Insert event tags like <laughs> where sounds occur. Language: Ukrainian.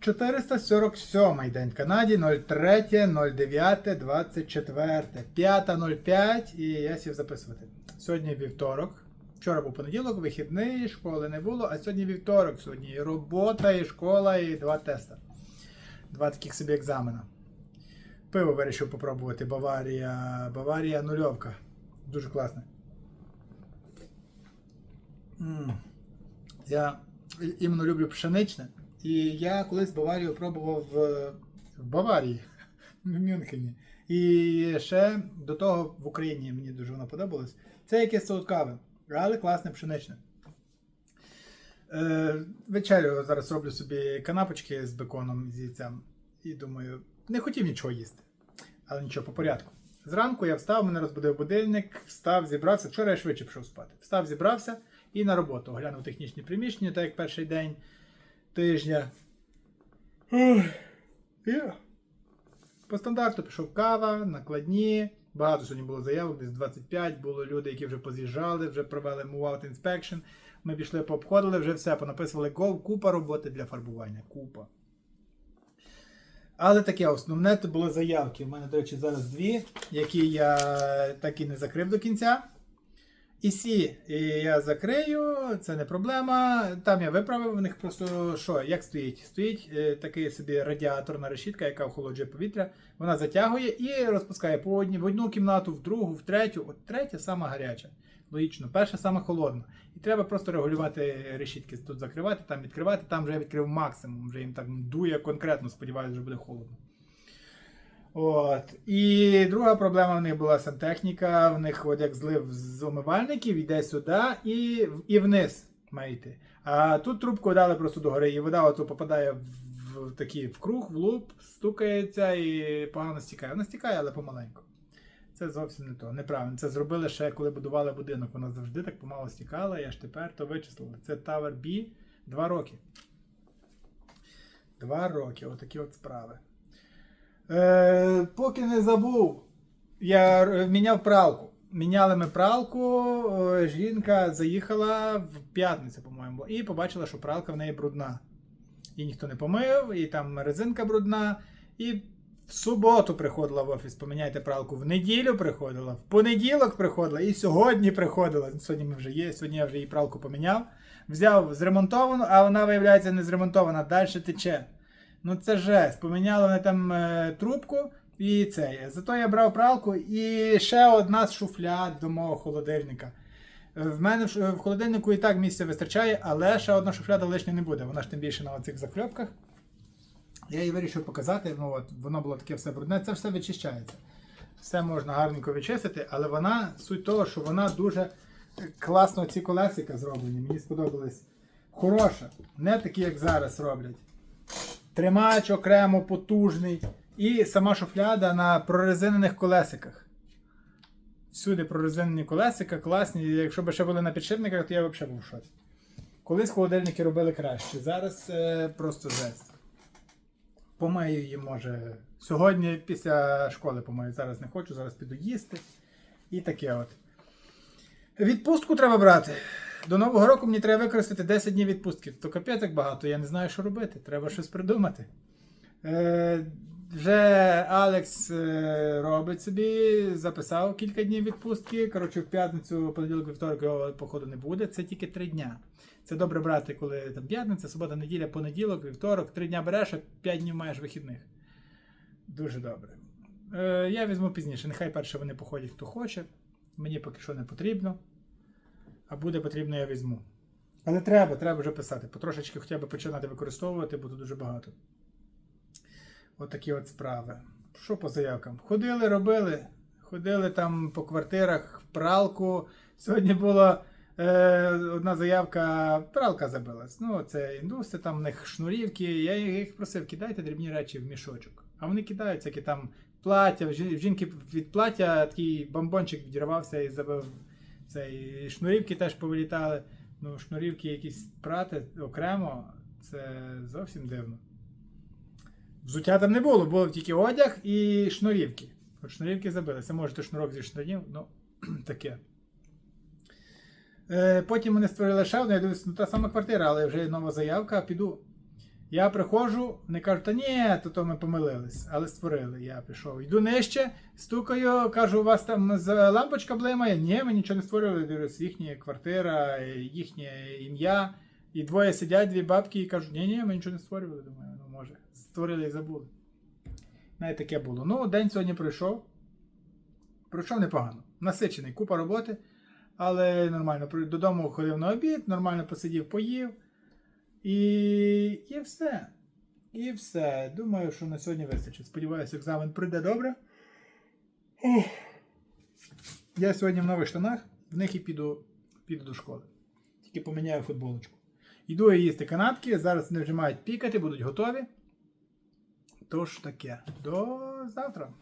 447 день в Канаді 03.09.24. 5.05 і я сів записувати. Сьогодні вівторок. Вчора був понеділок, вихідний, школи не було, а сьогодні вівторок. Сьогодні і робота, і школа, і два теста. Два таких собі екзамена. Пиво вирішив попробувати. Баварія. Баварія нульовка. Дуже класне. М. Я іменно люблю пшеничне. І я колись Баварію пробував в, Баварії, <laughs> в Мюнхені. І ще до того в Україні мені дуже воно подобалось. Це якесь солодкаве, але класне пшеничне. Е, вечерю зараз роблю собі канапочки з беконом з яйцем. І думаю, не хотів нічого їсти. Але нічого, по порядку. Зранку я встав, мене розбудив будильник, встав, зібрався. Вчора я швидше пішов спати. Встав, зібрався і на роботу. Оглянув технічні приміщення, так як перший день тижня. Ой, є. По стандарту пішов кава, накладні. Багато сьогодні було заявок, десь 25. Було люди, які вже поз'їжджали, вже провели move-out inspection. Ми пішли, пообходили, вже все, понаписували гол, купа роботи для фарбування. Купа. Але таке основне це були заявки. У мене, до речі, зараз дві, які я так і не закрив до кінця. І сі я закрию, це не проблема. Там я виправив в них просто що, як стоїть? Стоїть е, такий собі радіаторна решітка, яка охолоджує повітря. Вона затягує і розпускає по одні, в одну кімнату, в другу, в третю. От третя сама гаряча. Логічно, перша сама холодна. І треба просто регулювати решітки. Тут закривати, там відкривати. Там вже я відкрив максимум, вже їм так дує конкретно, сподіваюся, вже буде холодно. От. І друга проблема в них була сантехніка. В них от як злив з умивальників, йде сюди і, і вниз має. А тут трубку дали просто догори, і вода ото попадає в, в такий в круг, в луп, стукається і погано стікає. Вона стікає, але помаленьку. Це зовсім не то. Неправильно. Це зробили ще, коли будували будинок. Вона завжди так помало стікала, я ж тепер то вичислили. Це Tower B два роки. Два роки, отакі от справи. Е, поки не забув, я міняв пралку. Міняли ми пралку, жінка заїхала в п'ятницю, по-моєму, і побачила, що пралка в неї брудна. Її ніхто не помив, і там резинка брудна. І в суботу приходила в офіс, поміняйте пралку. В неділю приходила, в понеділок приходила, і сьогодні приходила. Сьогодні ми вже є, сьогодні я вже її пралку поміняв. Взяв зремонтовану, а вона, виявляється, не зремонтована, далі тече. Ну це жесть. Поміняли вони там е, трубку і це. Зато я брав пралку і ще одна з шуфляд до мого холодильника. Е, В мене в холодильнику і так місця вистачає, але ще одна шуфляда лишня не буде. Вона ж тим більше на цих закльопках. Я її вирішив показати. Ну, от, воно було таке все брудне, це все вичищається. Все можна гарненько відчистити, але вона суть того, що вона дуже класно ці колесика зроблені. Мені сподобались. Хороша. Не такі, як зараз роблять. Тримач окремо потужний. І сама шуфляда на прорезинених колесиках. Всюди прорезинені колесика, класні. Якщо б ще були на підшипниках, то я взагалі був в шоці. Колись холодильники робили краще. Зараз це просто жесть. Помию її, може. Сьогодні після школи помию. Зараз не хочу, зараз піду їсти. І таке от. Відпустку треба брати. До Нового року мені треба використати 10 днів відпустки. То капець як багато, я не знаю, що робити. Треба щось придумати. Е, вже Алекс е, робить собі, записав кілька днів відпустки. Коротше, в п'ятницю, понеділок, вівторок його походу не буде. Це тільки три дня. Це добре брати, коли там п'ятниця, субота, неділя, понеділок, вівторок, три дня береш, а п'ять днів маєш вихідних. Дуже добре. Е, я візьму пізніше. Нехай перше вони походять, хто хоче. Мені поки що не потрібно. А буде потрібно, я візьму. Але треба, треба вже писати. Потрошечки хоча б починати використовувати, бо тут дуже багато. Отакі от справи. Що по заявкам? Ходили, робили. Ходили там по квартирах, пралку. Сьогодні була е, одна заявка, пралка забилась. Ну, це індуси, там в них шнурівки. Я їх просив, кидайте дрібні речі в мішочок. А вони кидають всякі там плаття. В жінки від плаття такий бомбончик відірвався і забив цей. І шнурівки теж повилітали. Ну, шнурівки якісь прати окремо, це зовсім дивно. Взуття там не було, було тільки одяг і шнурівки. От шнурівки забилися. Можете шнурок зі штанів, ну <clears throat> таке. Е, потім вони створили ще одну, я дивлюся, ну та сама квартира, але вже нова заявка, піду. Я приходжу, вони кажуть, та ні, то, то ми помилились, але створили. Я пішов. Йду нижче, стукаю, кажу, у вас там лампочка блимає. Ні, ми нічого не створили. Дивлюсь, їхня квартира, їхнє ім'я. І двоє сидять, дві бабки, і кажуть, ні, ні, ми нічого не створювали. Думаю, ну може, створили і забули. Навіть таке було. Ну, день сьогодні пройшов. Пройшов непогано. Насичений, купа роботи, але нормально. Додому ходив на обід, нормально посидів, поїв. І, і все. І все. Думаю, що на сьогодні вистачить. Сподіваюся, екзамен прийде добре. Я сьогодні в нових штанах, в них і піду, піду до школи. Тільки поміняю футболочку. Йду я їсти канапки, зараз вони вже мають пікати, будуть готові. Тож таке. До завтра.